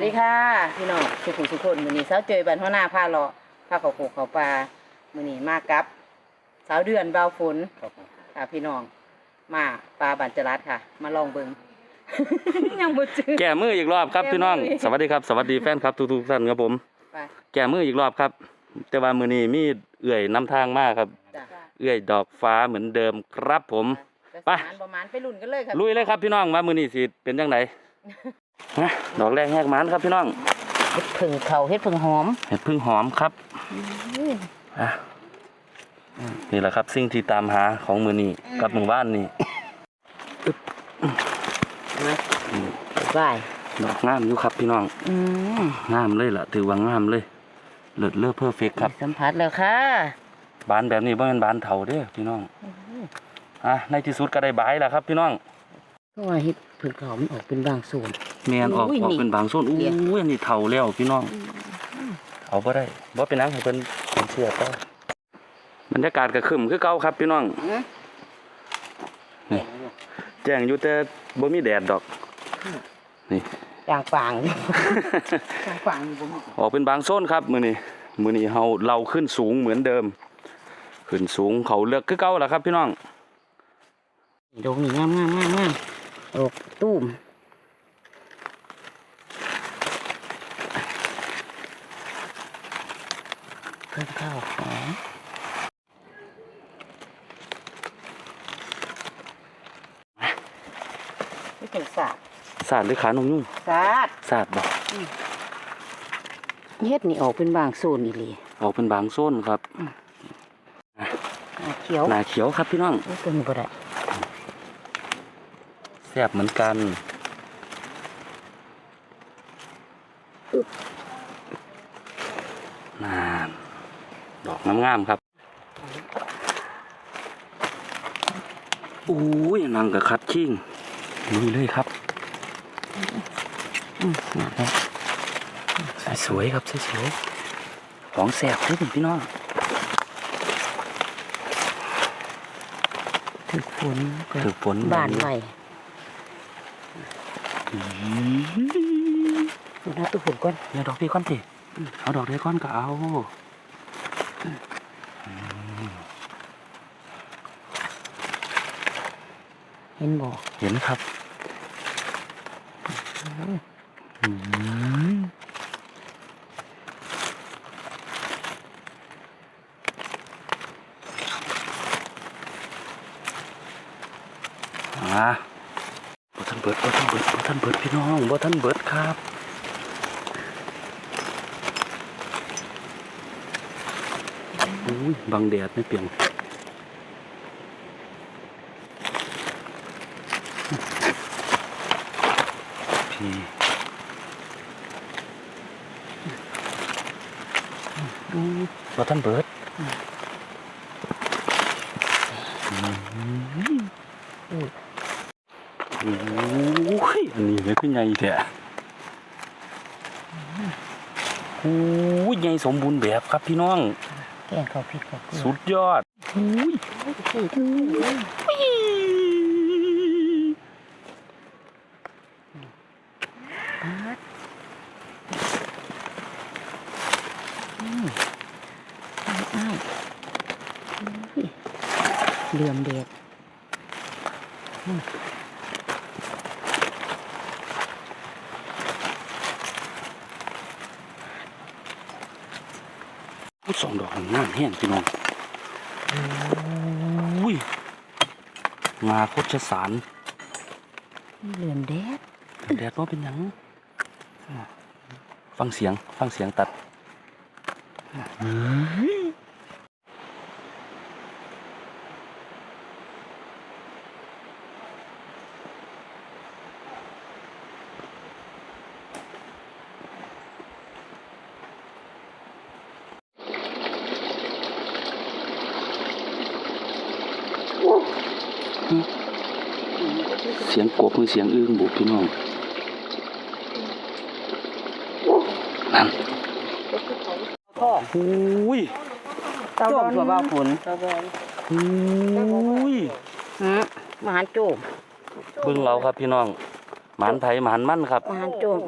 วัสดีค่ะ พี่น้องสุขุมสุขคนมื้อนี้สาวเจยบันหัวหน้าพาเลาะพาเขาโขกเขาปลามื้อนี้มากับสาวเดือนบ่าวฝนครับผมค่ะพี่น้องมาปลาบันจรัดค่ะ มาลองเบิ่งยังบ่จืด แก้มืออีกรอบครับแก้มือพี่น้องสวัสดีครับ สวัสดีแฟนครับทุกๆท่านครับผม ไป แก้มืออีกรอบครับ แต่ว่ามือนี้มีเอื่อยนำทางมากครับ จ้ะเอื่อยดอกฟ้าเหมือนเดิมครับผมไปไปสมานประมาณไปลุ้นกันเลยค่ะลุยเลยครับพี่น้องว่ามือนี้สิเป็นจังได นะดอกแรกแหกหมันครับพี่น้องเฮ็ดผึ่งเขาเฮ็ดผึ่งหอมเห็ดพึ่งหอมครับอะนี่แหละครับ สิ่งที่ตามหาของมือนี้กับหมู่บ้านนี่นะอืมบายดอกงามอยู่ครับพี่น้องอืมงามเลยล่ะถือว่างามเลยเลิศเลิศเพอร์เฟกครับ สัมผัสแล้วค่ะ บานแบบนี้บ่แม่นบานเถาเด้อพี่น้องอะในที่สุดก็ได้บายแล้วครับพี่น้องเพราะว่าเฮ็ด ผึ่งเขามันออกเป็นบางส่วน แมนออกอุ้ยออกนี่เป็นบางส่วนอู้เดี๋ยว ยอันนี้เถาแล้วพี่น้อง เอาบ่ได้บ่เป็นหยังให้เพิ่นเพิ่นเชื่อต่อบรรยากาศก็ครึ้มคือเก่าครับพี่น้องอืมนี่แจ้งอยู่แต่บ่มีแดดดอก นี่ จางปางจางปางอยู่บ่มีออกเป็นบางโซนครับมื้อนี้มื้อนี้เฮาเราขึ้นสูงเหมือนเดิม ขึ้นสูงเขาเลือกคือเก่าล่ะครับพี่น้องดอกนี่งามงามงามงาม ดอกตูมเพิ่มข้าวหอมไม่ถึงสาดสาดหรือขานมยุ่งสาดสาดบ่เฮ็ดนี่ออกเป็นบางโซนอีหลีออกเป็นบางโซนครับอ่าเขียวหนาเขียวครับพี่น้องโอ้ยตัวนี้บ่ได้แซ่บเหมือนกันนานดอกงามๆครับอุ้ยนางกับคัดชิ่งลุยเลยครับอืมนะครับสวยๆครับสวยๆของแซ่บเลยพี่น้องถึกฝนก็ถือฝนบ้านไว้ ดูหน้าตู้ฝนก่อนเดี๋ยวดอกพี่ก้อนสิเอาดอกเดียวก้อนก็เอาเห็นบ่เห็นครับอืมอ่าบ่ท่านเบิดบ่ท่านเบิดบ่ท่านเบิดพี่น้องบ่ท่านเบิดครับอุ้ย บังแดดไม่เปลี่ยนพี่บ่ท่านเบิดโอ้ยอันนี้เลยคือใหญ่แท้โอ้ยใหญ่สมบูรณ์แบบครับพี่น้อง แกงเขาวพริกเขาวเกลือสุดยอดอ้าวอ้าวอุ้ยเหลื่อมเด็ด สองดอกงามแห้งพี่น้องอุ้ยงาโคชสารเหลื่อมเด็ดแดดว่าเป็นหยังฟังเสียง ฟังเสียงตัด เสียงกบคือเสียงอึ้งบุพี่น้องนั่นพ่ออุ้ยตาบอนตัวบ้าฝนตาบอนอุ้ยฮะมาหาโจมเบิ่งเราครับพี่น้องหมานไผหมานมันครับมาโจม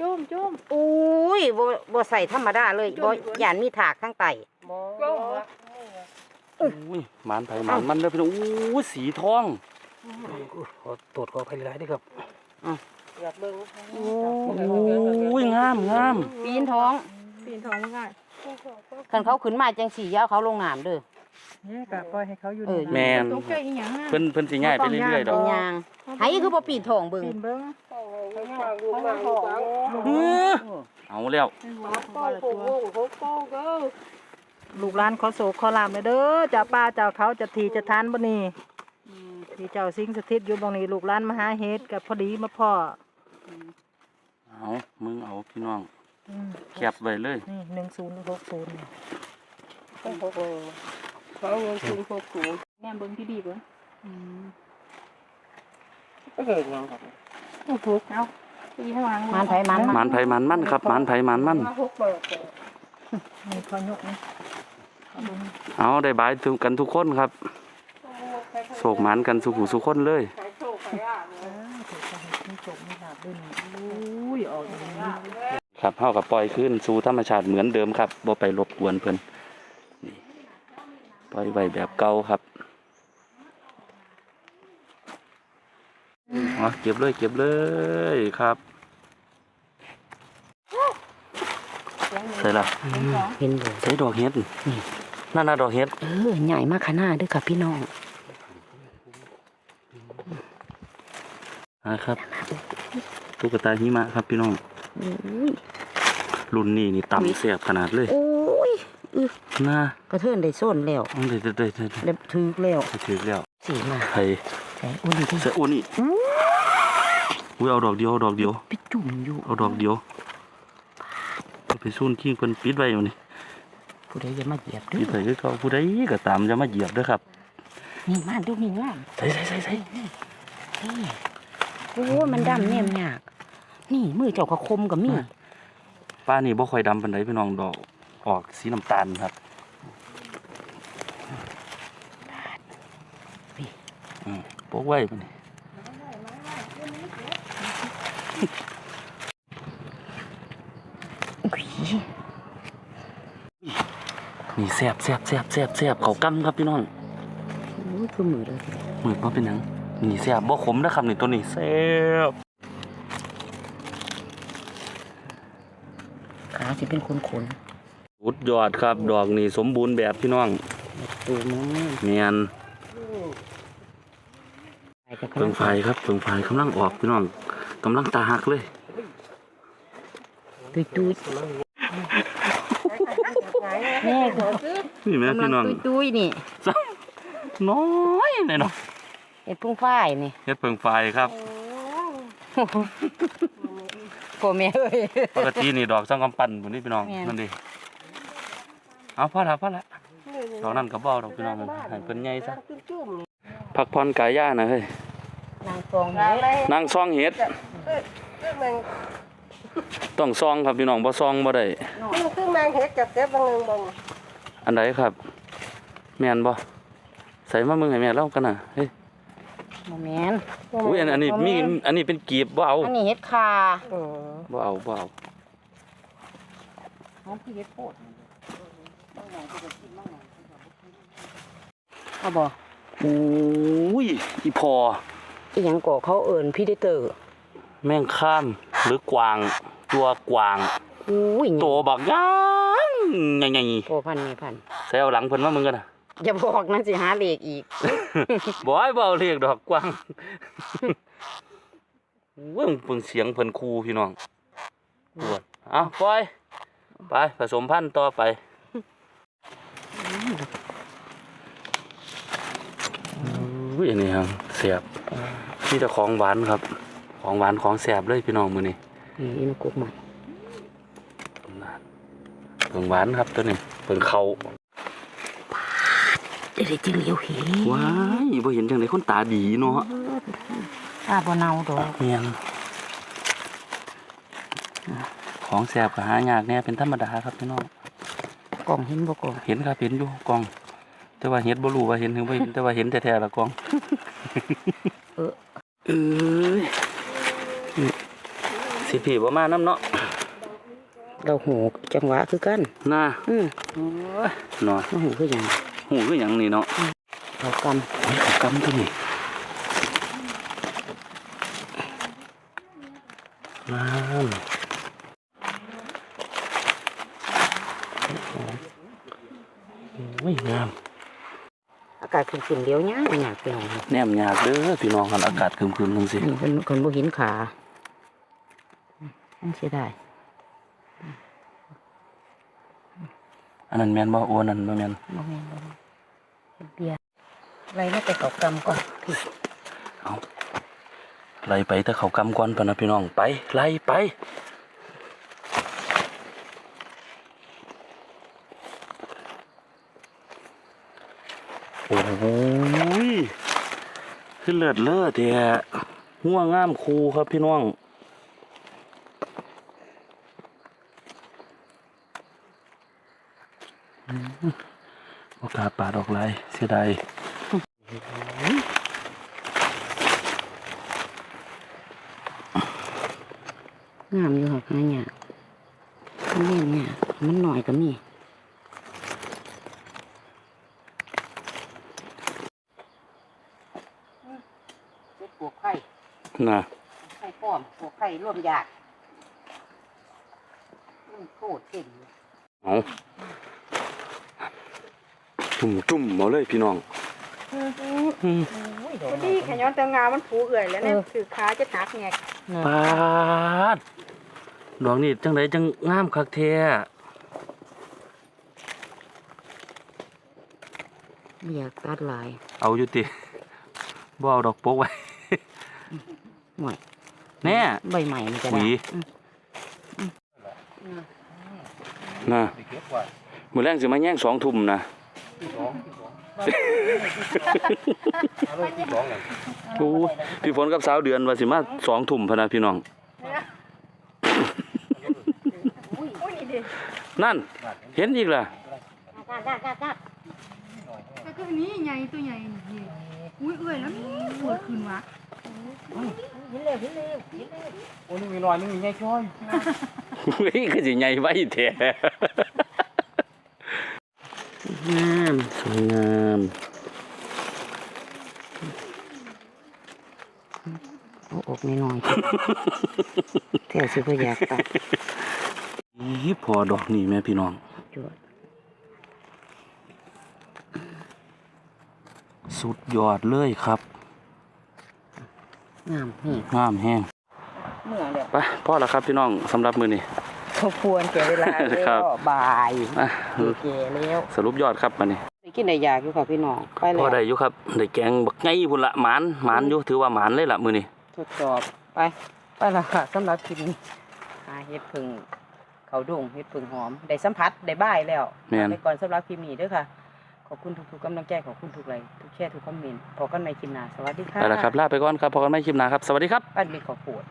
จุ่มจุ่มอุ้ยบ่บ่ใส่ธรรมดาเลยบ่ย่านมีถากทั้งไตจุ่มอุ้ยหมานไผหมานมันเด้อพี่น้องอู้สีทอง ขอตรวจขอภัยหลายด้วยครับอยากเบิ่งอุ้ยงามงามปีนท้องปีนท้องง่ายคันเขาขึ้นมาจังสี่ยาวเขาลงน้ำเด้อนี่ก็ปล่อยให้เขาอยู่เออแม่นต้องเจอีหยังเพิ่นเพิ่นสิย้ายไปเรื่อยๆดอกยางไห้คือบ่ปีนท้องเบิ่งปีนเบิ่งเอาแล้วลูกหลานขอโศกขอลามเลยเด้อจ้าป้าเจ้าเขาจะทีจะทานบ่นี่ ที่เจ้าสิงสถิตอยู่บ่นี่ลูกหลานมาหาเฮ็ดกับพอดีมาพ่อเอามึงเอาพี่น้องอืมแคบไว้เลย นี่หนึ่งศูนย์หกศูนย์เขาเงินคุณหกศูนย์แม่เบิ่งที่ดีเบิ่งก็เห็นยังครับโอ้โหเอาปีข้างหลังมันไผมันหมานไผหมานมันครับหมานไผหมานมันมาหกเปิดเลยนี่ขอยกนี่เอาได้บายทุกกันทุกคนครับ โศกหมานกันสุขุสุขคนเลยขายโชคขายลาบเลยมีจบมีดาบด้วยนี่อุ้ยออกอย่างนี้ครับเฮากับปล่อยขึ้นสู่ธรรมชาติเหมือนเดิมครับบ่ไปรบกวนเพิ่นนี่ปล่อยไว้แบบเก่าครับอ๋อเก็บเลยเก็บเลยครับใส่ละเห็นบ่ใส่ดอกเห็ดนี่นั่นน่ะดอกเห็ดเออใหญ่มากขนาดเด้อค่ะพี่น้อง อ่าครับตุ๊กตาหิมะครับพี่น้องอุ้ยรุ่นนี้นี่ต่ำเสียบขนาดเลยโอ้ยน่ากระเทินได้ส้นแล้วเอาเด็ดเด็ดเด็ดเด็ดเล็บถึกแล้วถือแล้วสีมาไผ่ใส่อุ้ยที่เสืออ้วนนี่อุ้ยเอาดอกเดียวเอาดอกเดียวไปจุ่มอยู่เอาดอกเดียวเอาไปซุ่นขี้เพิ่นปิดไว้อยู่นี่ผู้ใดอย่ามาเหยียบเด้ปิดอไว้คือเขาผู้ใดก็ตามจะมาเหยียบเด้อครับนี่มาดูนี่งามใส่ใส่ใส่ใส่นี่ โอ้ยมันดำแนมยาก นี่มือเจ้าก็คมกับมีป้านี่บ่ค่อยดำปานใดพี่น้องดอกออกสีน้ำตาลครับอืมโปกไว้ปะนี่อุ้ยนี่แซ่บแซ่บแซ่บแซ่บแซ่บเขากำครับพี่น้องโอ้ยคือมือเลยมือบ่เป็นหยัง นี่แซ่บบ่ขมนะครับนี่ตัวนี้แซ่บขาสิเป็นคนขนสุดยอดครับ ดอกนี่สมบูรณ์แบบพี่น้องๆตัวมันเมียนไปกับเพิงไฟครับเพิงไฟกำลังออกพี่น้องกำลังตาหักเลยตุยตุยแม่ก็นี่แม่กำลัพี่งน้องตุยตุยๆนี่น้อยเลยเนาะ เห็ดพุ่งฝ้ายนี่เฮ็ดเพิงไฟครับพ่อแม่เอ้ย ปกตินี่ดอกสังกำปั้นพุ่นนี่พี่น้องแม่น นั่นดิเอาพอละพอละดอกนั้นก็บ่เอาดอกพี่น้องให้เพิ่นใหญ่ซะจุ่มพักผ่อนกายย่านะเฮ้ยนางฟองเฮ็ดนั่งซองเฮ็ดคือแมงต้องซองครับพี่น้องบ่ซองบ่ได้คือคือแมงเห็ดกับเจ็บบางนึงบางอันใดครับ แม่นบ่ใส่มามึงให้แม่เล่ากันน่ะเฮ้ย บ่แม่นอุ้ยอันอันนี้มีอันนี้เป็นกีบบ่เอาอันนี้เฮ็ดคาอ๋อบ่เอาบ่เอาน้องพี่เฮ็ดโพดเอาบ่อุ้ยอีพออีหยังก่อเขาเอิ้นพีเดเตอร์แม่งข้ามหรือกวาง ตัวกวางอุ้ยตัวบักย่างใหญ่พ่อพันธุ์แม่พันธุ์ๆใส่เอาหลังเพิ่นมามึงกันน่ะ อย่าบอกนะสิหาเลขอีกบ่ให้บ่เอาเรียกดอกกวางเว้งเพิ่งเสียงเพิ่นคูพี่น้องปวดเอาปล่อย ไปผสมพันธุ์ต่อไปอุ้ยอันนี้ครับเสียบนี่แต่ของหวานครับ ของหวานของแสบเลยพี่น้องมื้อนี้นี่อินกุกมันเพิ่งหวานครับตัวนี้เพิ่งเขา เดี๋ยวจะเลี้ยวเห็นว้ายบ่เห็นจังไดคนตาดีเนาะตาบ่เนาดอกเมียนของแสบก็หายากแน่เป็นธรรมดาครับพี่น้องกล่องเห็นบ่กล่องเห็นครับเห็นอยู่กล้อง แต่ว่าเห็นบ่รู้ว่าเห็นหรือบ่เห็นแต่ว่าเห็นแท้ๆละกล้องเออเอ้ยพี่บ่มาน้ำเนาะเราหูจังหวะคือกันน่าอืมเนาะเราหูคือหยัง หูคือหยังนี่เนาะเขากโอ้ยเขากำตัวนี้น้ำโอ้ยงามำอากาศขึ้นๆเลี้ยวหยากหยากพี่น้องแนมยากเด้อพี่น้องคันอากาศครึมๆจังซี่นี่คนคนบ่เห็นขาอันเสียดาย นนั้นแมนบ่โอ้อันนั้นบ่แมนบ่แม่นบ่แม่นเฮ็ดเบียร์ไรมาแต่เขากำก่อนพี่เอาไล่ไปแต่เขากำก่อนปะนะพี่น้องไปไล่ไปโอ้ยขึ้นเลิศเลิศเดียหัวงามคูครับพี่น้องอืม โอกาสปาดออกไรเสียดายงามอยู่ค่ะหาหยากมันเล่นหยากมันหน่อยก็มีปลูกไข่น่ะไข่ป้อมปลูกไข่ร่วมยากมันโคตรเก่งเลยเอา จุ่มจุ่มๆเอาเลยพี่น้องดีขย้อนแต่งามันผูเอื่อยแล้วเนี่ยคือขาจะหักแงกปาดดอกนี่จังไดจังงามคักแท้ไม่อยากตัดลาย เอาอยู่ติบ่เอาดอกโป๊กไว้หน่อยแน่ใบใหม่มันจะหวีได้น่ะมื้อแรงสิมาแย่งสองทุ่มนะ โอ้ยพี่ฝนกับสาวเดือนว่าสิมาสองทุ่มพะนะพี่น้องนั่น เห็นอีกล่ะก็คือนี้ใหญ่ตัวใหญ่นี่อุ้ยเอื่อยแล้วนี่ปวดขึ้นวะโอ้นี่มีหน่อยนึงมีไงช่อย เฮ้ยคือสิใหญ่ไว้แท้ งามสวยงามเอาออกน้อยๆแถวสิพ่อยากตัดอีพอดอกนี่แม่พี่น้องจวดสุดยอดเลยครับ งามนี่งามแห้งเมื่อแล้วไปพ่อแล้วครับพี่น้องสำหรับมือนี้ เขาควรแก่เวลาแล้ครับ วบ่ายอะแก่แล้วสรุปยอดครับมานี่ไปกินได้ยากอยู่ค่ะพี่น้องไปแล้พ่อวได้อยู่ครับได้แกงบักไงพุ่นละหมานหมานอยู่ถือว่าหมานเลยล่ะมือนี้ทดสอบไปไปและค่ะสำหรับคลิปนี้หาเฮ็ดพึ่งเขาดงเฮ็ดพึ่งหอมได้สัมผัสได้บ้ายแล้วแม่นไปก่อนสำหรับคลิปนี้เด้อค่ะ ขอบคุณทุกๆกำลังใจขอบคุณทุกไลค์ทุกแชร์ทุกคอมเมนต์พบกันใหม่คลิปหน้าสวัสดีค่ะไปแล้วครับลาไปก่อนครับพอกันไม่คลิปหน้าครับสวัสดีครับ บ้านมีขอปวด